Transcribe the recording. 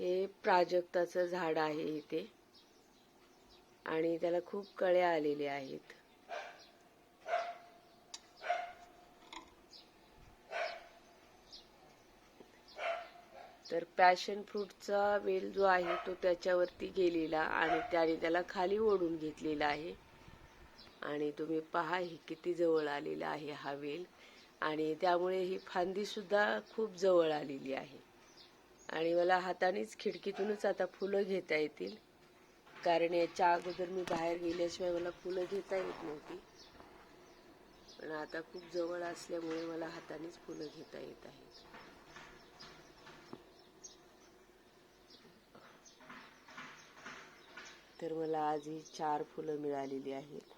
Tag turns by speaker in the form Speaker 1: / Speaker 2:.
Speaker 1: हे प्राजक्ताचं झाड आहे इथे. आणि त्याला खूप कळ्या आलेल्या आहेत. तर पॅशन फ्रूटचा वेल जो आहे तो त्याच्यावरती गेलेला आणि त्याने त्याला खाली ओढून घेतलेला आहे. आणि तुम्ही पहा ही किती जवळ आलेला आहे हा वेल. आणि त्यामुळे ही फांदी सुद्धा खूप जवळ आलेली आहे. आणि मला हातानेच खिडकीतूनच आता फुलं घेता येतील. कारण याच्या अगोदर मी बाहेर गेल्याशिवाय मला फुलं घेता येत नव्हती. पण आता खूप जवळ असल्यामुळे मला हातानेच फुलं घेता येत आहेत. तर मला आज ही चार फुलं मिळालेली आहेत.